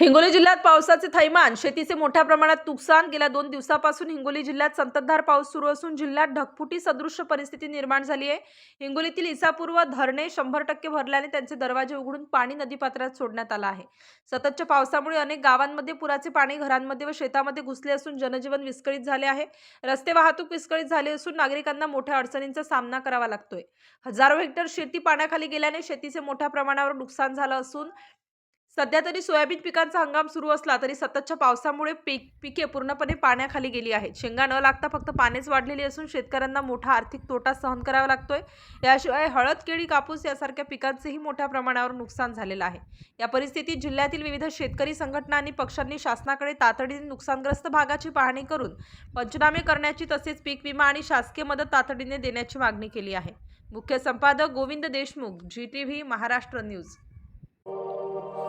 हिंगोली जिल्ह्यात पावसाचे थैमान शेतीचे मोठ्या प्रमाणात नुकसान गेल्या दोन दिवसापासून हिंगोली जिल्ह्यात संततधार पाऊस सुरू असून जिल्ह्यात ढगफुटी सदृश्य परिस्थिती निर्माण झाली आहे. हिंगोलीतील इसापूर्व धरणे शंभर टक्के भरल्याने त्यांचे दरवाजे उघडून पाणी नदीपात्रात सोडण्यात आलं आहे. सततच्या पावसामुळे अनेक गावांमध्ये पुराचे पाणी घरांमध्ये व शेतामध्ये घुसले असून जनजीवन विस्कळीत झाले आहे. रस्ते वाहतूक विस्कळीत झाली असून नागरिकांना मोठ्या अडचणींचा सामना करावा लागतोय. हजारो हेक्टर शेती पाण्याखाली गेल्याने शेतीचे मोठ्या प्रमाणावर नुकसान झालं असून सध्या तरी सोयाबीन पिकांचा हंगाम सुरू असला तरी सततच्या पावसामुळे पीक पिके पूर्णपणे पाण्याखाली गेली आहेत. शेंगा न लागता फक्त पानेच वाढलेली असून शेतकऱ्यांना मोठा आर्थिक तोटा सहन करावा लागतोय. याशिवाय हळद केळी कापूस यासारख्या पिकांचेही मोठ्या प्रमाणावर नुकसान झालेलं आहे. या परिस्थितीत जिल्ह्यातील विविध शेतकरी संघटना आणि पक्षांनी शासनाकडे तातडीने नुकसानग्रस्त भागाची पाहणी करून पंचनामे करण्याची तसेच पीक विमा आणि शासकीय मदत तातडीने देण्याची मागणी केली आहे. मुख्य संपादक Govind Deshmukh ji T V Maharashtra news.